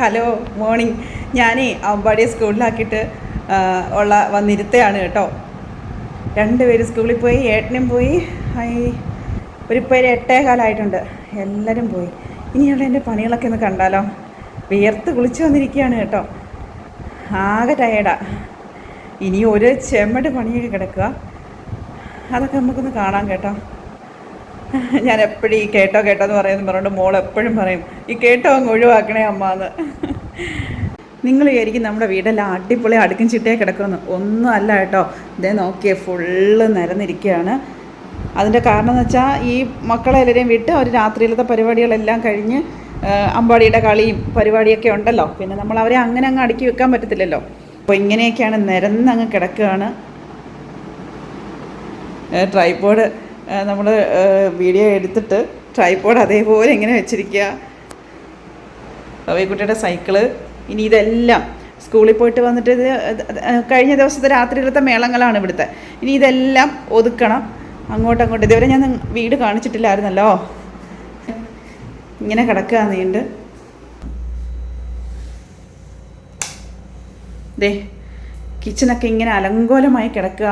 Hello morning. ഞാനേ അമ്പാടിയെ സ്കൂളിലാക്കിയിട്ട് ഉള്ള വന്നിരുത്തയാണ് കേട്ടോ. രണ്ടുപേര് സ്കൂളിൽ പോയി ഏട്ടനും പോയി. ഒരു പേര് എട്ടേ കാലമായിട്ടുണ്ട് എല്ലാവരും പോയി. ഇനിയുള്ള എന്റെ പണികളൊക്കെ ഒന്ന് കണ്ടാലോ? വിയർത്ത് കുളിച്ച് വന്നിരിക്കുകയാണ് കേട്ടോ. ആകെ ടയേഡാ ഇനി ഒരു ചെമ്മട് പണിയൊക്കെ കിടക്കുക. അതൊക്കെ നമുക്കൊന്ന് കാണാം കേട്ടോ. ഞാൻ എപ്പോഴും ഈ കേട്ടോ കേട്ടോ എന്ന് പറയുന്നത് പറഞ്ഞുകൊണ്ട് മോൾ എപ്പോഴും പറയും ഈ കേട്ടോ അങ്ങ് ഒഴിവാക്കണേ അമ്മ എന്ന് നിങ്ങൾ വിചാരിക്കും നമ്മുടെ വീടെല്ലാം അടിപൊളി അടുക്കും ചിട്ടയെ കിടക്കുമെന്ന്. ഒന്നും അല്ല കേട്ടോ. ഇതേ നോക്കിയേ ഫുള്ള് നിരന്നിരിക്കുകയാണ്. അതിന്റെ കാരണം എന്ന് വെച്ചാൽ ഈ മക്കളെ എല്ലാവരെയും വിട്ട് അവർ രാത്രിയിലത്തെ പരിപാടികളെല്ലാം കഴിഞ്ഞ് അമ്പാടിയുടെ കളിയും പരിപാടിയൊക്കെ ഉണ്ടല്ലോ. പിന്നെ നമ്മൾ അവരെ അങ്ങനെ അങ്ങ് അടുക്കി വെക്കാൻ പറ്റത്തില്ലല്ലോ. അപ്പോൾ ഇങ്ങനെയൊക്കെയാണ് നിരന്നങ്ങ് കിടക്കുകയാണ്. ട്രൈപ്പോഡ് നമ്മൾ വീഡിയോ എടുത്തിട്ട് ട്രൈപ്പോഡ് അതേപോലെ ഇങ്ങനെ വെച്ചിരിക്കുക കുട്ടിയുടെ സൈക്കിൾ ഇനി ഇതെല്ലാം സ്കൂളിൽ പോയിട്ട് വന്നിട്ട് ഇത് കഴിഞ്ഞ ദിവസത്തെ രാത്രിയിലത്തെ മേളങ്ങളാണ് ഇവിടുത്തെ. ഇനി ഇതെല്ലാം ഒതുക്കണം. അങ്ങോട്ടും അങ്ങോട്ടും. ഇതുവരെ ഞാൻ വീട് കാണിച്ചിട്ടില്ലായിരുന്നല്ലോ. ഇങ്ങനെ കിടക്കുക നീണ്ട്. ദേ കിച്ചണൊക്കെ ഇങ്ങനെ അലങ്കോലമായി കിടക്കുക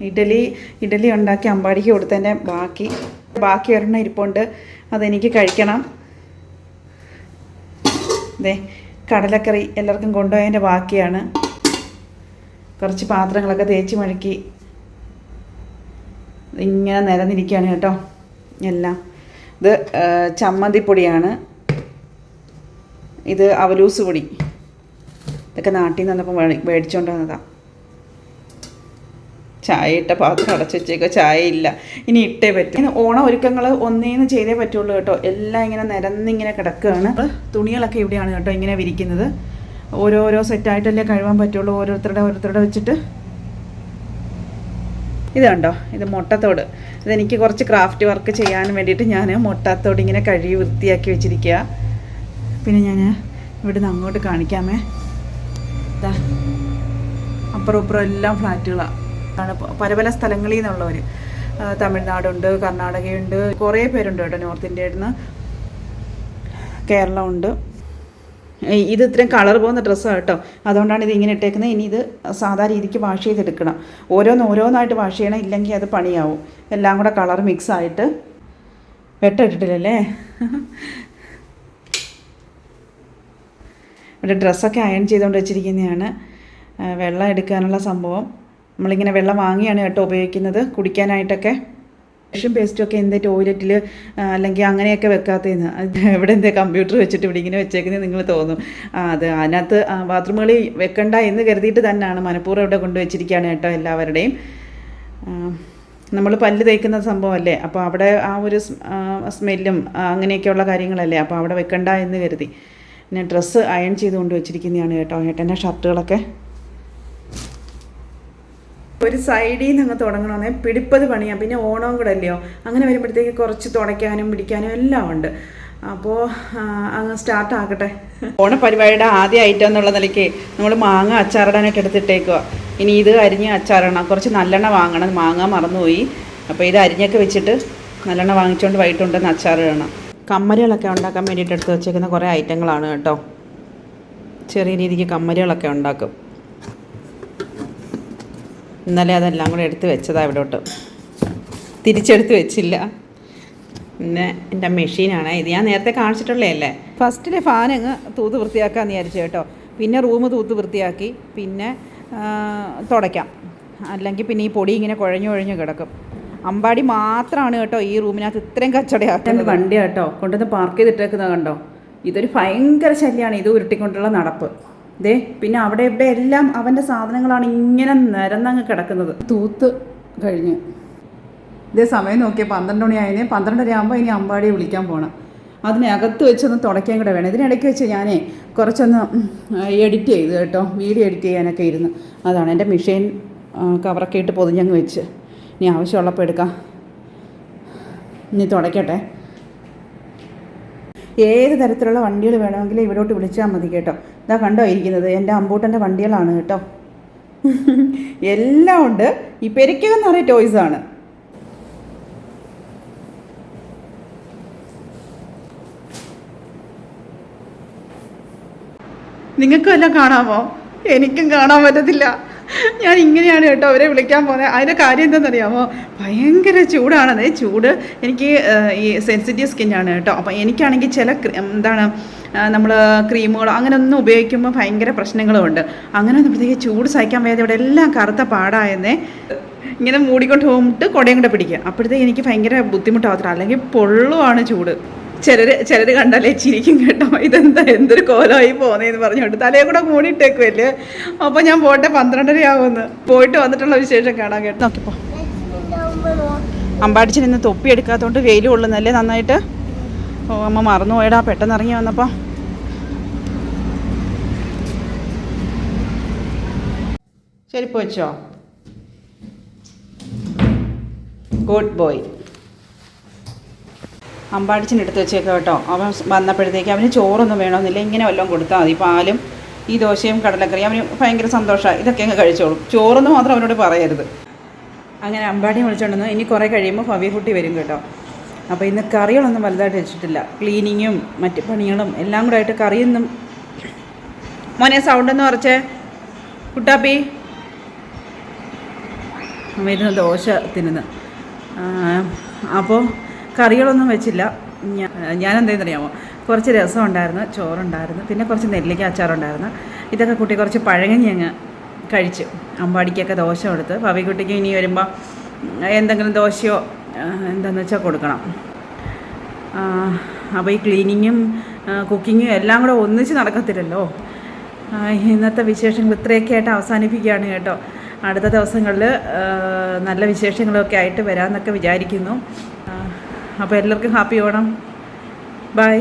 ഇഡലി ഇഡലി ഉണ്ടാക്കി അമ്പാടിക്ക് കൊടുത്തതിന്റെ ബാക്കി. ബാക്കി ഒരെണ്ണം ഇരിപ്പുണ്ട്. അതെനിക്ക് കഴിക്കണം. ദേ കടലക്കറി എല്ലാവർക്കും കൊണ്ടുപോയതിന്റെ ബാക്കിയാണ്. കുറച്ച് പാത്രങ്ങളൊക്കെ തേച്ച് മഴുക്കി. ഇങ്ങനെ നിരന്നിരിക്കുകയാണ് കേട്ടോ എല്ലാം. ഇത് ചമ്മന്തിപ്പൊടിയാണ്. ഇത് അവലൂസ് പൊടി. ഇതൊക്കെ നാട്ടിൽ നിന്ന് വന്നപ്പോൾ മേടി- മേടിച്ചോണ്ട് വന്നതാണ് ചായ ഇട്ട പാത്രം അടച്ച് വെച്ചേക്കോ ചായ ഇല്ല ഇനി ഇട്ടേ പറ്റും. ഇനി ഓണ ഒരുക്കങ്ങൾ ഒന്നേന്ന് ചെയ്തേ പറ്റുള്ളൂ കേട്ടോ. എല്ലാം ഇങ്ങനെ നിരന്നിങ്ങനെ കിടക്കുകയാണ് തുണികളൊക്കെ ഇവിടെയാണ് കേട്ടോ ഇങ്ങനെ വിരിക്കുന്നത്. ഓരോരോ സെറ്റായിട്ടല്ലേ കഴുകാൻ പറ്റുള്ളൂ. ഓരോരുത്തരുടെ ഓരോരുത്തരുടെ വെച്ചിട്ട്. ഇത് കണ്ടോ? ഇത് മുട്ടത്തോട്. ഇതെനിക്ക് കുറച്ച് ക്രാഫ്റ്റ് വർക്ക് ചെയ്യാൻ വേണ്ടിയിട്ട് ഞാൻ മുട്ടത്തോട് ഇങ്ങനെ കഴുകി വൃത്തിയാക്കി വെച്ചിരിക്കുക പിന്നെ ഞാൻ ഇവിടുന്ന് അങ്ങോട്ട് കാണിക്കാമേ. ദാ. അപ്പുറം ഇപ്പുറം എല്ലാം ഫ്ലാറ്റുകളാണ് ആണ് പല പല സ്ഥലങ്ങളിൽ നിന്നുള്ളവർ തമിഴ്നാടുണ്ട് കർണാടകയുണ്ട് കുറേ പേരുണ്ട് കേട്ടോ നോർത്ത് ഇന്ത്യയിൽ നിന്ന് കേരളമുണ്ട് ഇത് ഇത്രയും കളർ പോകുന്ന ഡ്രസ്സാണ് കേട്ടോ. അതുകൊണ്ടാണ് ഇത് ഇങ്ങനെ ഇട്ടേക്കുന്നത്. ഇനി ഇത് സാധാ രീതിക്ക് വാഷ് ചെയ്തെടുക്കണം. ഓരോന്ന് ഓരോന്നായിട്ട് വാഷ് ചെയ്യണം. ഇല്ലെങ്കിൽ അത് പണിയാവും. എല്ലാം കൂടെ കളർ മിക്സ് ആയിട്ട്. വെട്ടിട്ടില്ലല്ലേ ഇവിടെ ഡ്രസ്സൊക്കെ അയൺ ചെയ്തുകൊണ്ട് വെച്ചിരിക്കുന്നതാണ്. വെള്ളം എടുക്കാനുള്ള സംഭവം. നമ്മളിങ്ങനെ വെള്ളം വാങ്ങിയാണ് കേട്ടോ ഉപയോഗിക്കുന്നത് കുടിക്കാനായിട്ടൊക്കെ. ബ്രഷും പേസ്റ്റും ഒക്കെ ടോയ്ലറ്റിൽ അല്ലെങ്കിൽ അങ്ങനെയൊക്കെ വെക്കാത്തതെന്ന്. എവിടെ എന്തേ കമ്പ്യൂട്ടർ വെച്ചിട്ട് ഇവിടെ ഇങ്ങനെ വെച്ചേക്കുന്നത് നിങ്ങൾ തോന്നും. അത് അതിനകത്ത് ബാത്റൂമുകളിൽ വെക്കണ്ട എന്ന് കരുതിയിട്ട് തന്നെയാണ് മനഃപൂർവം ഇവിടെ കൊണ്ടുവച്ചിരിക്കുകയാണ് കേട്ടോ എല്ലാവരുടെയും. നമ്മൾ പല്ല് തേക്കുന്ന സംഭവമല്ലേ? അപ്പോൾ അവിടെ ആ ഒരു സ്മെല്ലും അങ്ങനെയൊക്കെയുള്ള കാര്യങ്ങളല്ലേ? അപ്പോൾ അവിടെ വെക്കണ്ട എന്ന് കരുതി. പിന്നെ ഡ്രസ്സ് അയൺ ചെയ്ത് കൊണ്ട് വെച്ചിരിക്കുന്നതാണ് കേട്ടോ ഏട്ടന്റെ ഷർട്ടുകളൊക്കെ. ഒരു സൈഡിൽ നിന്ന് അങ്ങ് തുടങ്ങണമെന്നേ പിടിപ്പത് പണിയാം. പിന്നെ ഓണവും കൂടെ അല്ലയോ അങ്ങനെ വരുമ്പോഴത്തേക്ക് കുറച്ച് തുടയ്ക്കാനും പിടിക്കാനും എല്ലാം ഉണ്ട്. അപ്പോൾ അങ്ങ് സ്റ്റാർട്ട് ആക്കട്ടെ. ഓണപരിപാടിയുടെ ആദ്യ ഐറ്റം എന്നുള്ള നിലയ്ക്ക് നമ്മൾ മാങ്ങ അച്ചാറിടാനായിട്ട് എടുത്തിട്ടേക്കുക ഇനി ഇത് അരിഞ്ഞ് അച്ചാറിടണം. കുറച്ച് നല്ലെണ്ണ വാങ്ങണം. മാങ്ങ മറന്നുപോയി. അപ്പോൾ ഇത് അരിഞ്ഞൊക്കെ വെച്ചിട്ട് നല്ലെണ്ണ വാങ്ങിച്ചുകൊണ്ട് വൈകിട്ടുണ്ടെന്ന് അച്ചാറിടണം. കമ്മലുകളൊക്കെ ഉണ്ടാക്കാൻ വേണ്ടിയിട്ട് എടുത്ത് വെച്ചേക്കുന്ന കുറേ ഐറ്റങ്ങളാണ് കേട്ടോ. ചെറിയ രീതിക്ക് കമ്മലുകളൊക്കെ ഉണ്ടാക്കും. ഇന്നലെ അതെല്ലാം കൂടെ എടുത്ത് വെച്ചതാണ് ഇവിടോട്ട്. തിരിച്ചെടുത്ത് വെച്ചില്ല. പിന്നെ എന്റെ മെഷീനാണ്. ഇത് ഞാൻ നേരത്തെ കാണിച്ചിട്ടുള്ളതല്ലേ? ഫസ്റ്റിലെ ഫാൻ അങ്ങ് തൂത്ത് വൃത്തിയാക്കാമെന്ന് വിചാരിച്ചു കേട്ടോ. പിന്നെ റൂം തൂത്ത് വൃത്തിയാക്കി. പിന്നെ തുടയ്ക്കാം. അല്ലെങ്കിൽ പിന്നെ ഈ പൊടി ഇങ്ങനെ കുഴഞ്ഞു കുഴഞ്ഞു കിടക്കും. അമ്പാടി മാത്രമാണ് കേട്ടോ ഈ റൂമിനകത്ത് ഇത്രയും കച്ചടയാക്കുന്നത് വണ്ടി കേട്ടോ? കൊണ്ടുവന്ന് പാർക്ക് ചെയ്തിട്ടേക്കുന്നത് കണ്ടോ? ഇതൊരു ഭയങ്കര ശല്യമാണ് ഇത് ഉരുട്ടിക്കൊണ്ടുള്ള നടപ്പ്. ദേ പിന്നെ അവിടെ ഇവിടെ എല്ലാം അവന്റെ സാധനങ്ങളാണ് ഇങ്ങനെ നിരന്നങ്ങ് കിടക്കുന്നത്. തൂത്ത് കഴിഞ്ഞ്. ഇതേ സമയം നോക്കിയാൽ പന്ത്രണ്ട് മണിയായതിന് പന്ത്രണ്ടര ആകുമ്പോൾ ഇനി അമ്പാടിയെ വിളിക്കാൻ പോകണം അതിനകത്ത് വെച്ചൊന്ന് തുടയ്ക്കാൻ കൂടെ വേണം. ഇതിനിടയ്ക്ക് വെച്ച് ഞാനേ കുറച്ചൊന്ന് എഡിറ്റ് ചെയ്തു കേട്ടോ. വീഡിയോ എഡിറ്റ് ചെയ്യാനൊക്കെ ഇരുന്ന്. അതാണ് എന്റെ മെഷീൻ കവറൊക്കെ ഇട്ട് പൊതിഞ്ഞങ്ങ് വെച്ച്. ഇനി ആവശ്യമുള്ളപ്പോൾ എടുക്കാം. ഇനി തുടയ്ക്കട്ടെ. ഏത് തരത്തിലുള്ള വണ്ടികൾ വേണമെങ്കിലും ഇവിടോട്ട് വിളിച്ചാൽ മതി കേട്ടോ. ഇതാ കണ്ടോ ഇരിക്കുന്നത്? എന്റെ അമ്പൂട്ടന്റെ വണ്ടികളാണ് കേട്ടോ. എല്ലാം ഉണ്ട്. ഈ പെരിക്കകം നിറയെ ടോയ്സാണ് നിങ്ങൾക്കും എല്ലാം കാണാമോ? എനിക്കും കാണാൻ പറ്റത്തില്ല. ഞാൻ ഇങ്ങനെയാണ് കേട്ടോ അവരെ വിളിക്കാൻ പോകുന്നത്. അതിന്റെ കാര്യം എന്താണെന്നറിയാമോ? ഭയങ്കര ചൂടാണ്. അതായത് ചൂട് എനിക്ക് ഈ സെൻസിറ്റീവ് സ്കിന്നാണ് കേട്ടോ. അപ്പോൾ എനിക്കാണെങ്കിൽ ചില എന്താണ് നമ്മൾ ക്രീമുകളോ അങ്ങനെ ഒന്നും ഉപയോഗിക്കുമ്പോൾ ഭയങ്കര പ്രശ്നങ്ങളുമുണ്ട് അങ്ങനെ വന്നപ്പോഴത്തേക്ക് ചൂട് സഹിക്കാൻ വയ്യാതെ ഇവിടെ എല്ലാം കറുത്ത പാടായെന്നേ ഇങ്ങനെ മൂടിക്കൊണ്ട് പോയിട്ട് കുടയും കൂടെ പിടിക്കുക. അപ്പോഴത്തേക്ക് എനിക്ക് ഭയങ്കര ബുദ്ധിമുട്ടാവത്തില്ല അല്ലെങ്കിൽ പൊള്ളുവാണ് ചൂട്. ചിലർ ചിലർ കണ്ടാലേ ചിരിക്കും കേട്ടോ. ഇതെന്താ എന്തൊരു കോലമായി പോകുന്നതെന്ന് പറഞ്ഞുകൊണ്ട് തലയെ കൂടെ മൂടിയിട്ടേക്കുമല്ലേ അപ്പോൾ ഞാൻ പോട്ടെ പന്ത്രണ്ടര ആവുമെന്ന് പോയിട്ട് വന്നിട്ടുള്ള വിശേഷം കാണാൻ കേട്ടോ. നോക്കിപ്പോ അമ്പാടിച്ചൻ ഇന്ന് തൊപ്പി എടുക്കാത്തതുകൊണ്ട് വെയിൽ കൊള്ളുന്നല്ലേ നന്നായിട്ട്? ഓ അമ്മ മറന്നു പോയടാ പെട്ടെന്ന് ഇറങ്ങി വന്നപ്പോൾ ചെരുപ്പ് വെച്ചോ ഗുഡ് ബോയ് അമ്പാടിച്ചിന് എടുത്ത് വെച്ചേക്കാം കേട്ടോ. അവൻ വന്നപ്പോഴത്തേക്ക് അവന് ചോറൊന്നും വേണമെന്നില്ല. ഇങ്ങനെ വല്ലതും കൊടുത്താൽ മതി. പാലും ഈ ദോശയും കടലക്കറിയും. അവന് ഭയങ്കര സന്തോഷമാണ് ഇതൊക്കെ അങ്ങ് കഴിച്ചോളും. ചോറൊന്നും മാത്രം അവനോട് പറയരുത്. അങ്ങനെ അമ്പാടി വിളിച്ചോണ്ടെന്ന് ഇനി കുറേ കഴിയുമ്പോൾ ഭവ്യ കുട്ടി വരും കേട്ടോ. അപ്പോൾ ഇന്ന് കറികളൊന്നും വലുതായിട്ട് വെച്ചിട്ടില്ല. ക്ലീനിങ്ങും മറ്റ് പണികളും എല്ലാം കൂടെ ആയിട്ട് കറിയൊന്നും മോനെ സൗണ്ടെന്ന് കുറച്ചേ കുട്ടാപ്പി. വരുന്ന ദോശ തിന്നുന്നു. അപ്പോൾ കറികളൊന്നും വെച്ചില്ല. ഞാൻ എന്തെന്നറിയാമോ കുറച്ച് രസം ഉണ്ടായിരുന്നു ചോറുണ്ടായിരുന്നു പിന്നെ കുറച്ച് നെല്ലിക്ക അച്ചാറുണ്ടായിരുന്നു. ഇതൊക്കെ കുട്ടി കുറച്ച് പഴങ്ങഞ്ഞി അങ്ങ് കഴിച്ചു. അമ്പാടിക്കൊക്കെ ദോശ കൊടുത്ത് പവിക്കുട്ടിക്ക് ഇനി വരുമ്പോൾ എന്തെങ്കിലും ദോശയോ എന്താണെന്ന് വെച്ചാൽ കൊടുക്കണം. അപ്പോൾ ഈ ക്ലീനിങ്ങും കുക്കിങ്ങും എല്ലാം കൂടെ ഒന്നിച്ച് നടക്കത്തില്ലല്ലോ? ഇന്നത്തെ വിശേഷങ്ങൾ ഇത്രയൊക്കെ ആയിട്ട് അവസാനിപ്പിക്കുകയാണ് കേട്ടോ. അടുത്ത ദിവസങ്ങളിൽ നല്ല വിശേഷങ്ങളൊക്കെ ആയിട്ട് വരാമെന്നൊക്കെ വിചാരിക്കുന്നു. അപ്പോൾ എല്ലാവർക്കും ഹാപ്പി ഓണം. ബൈ.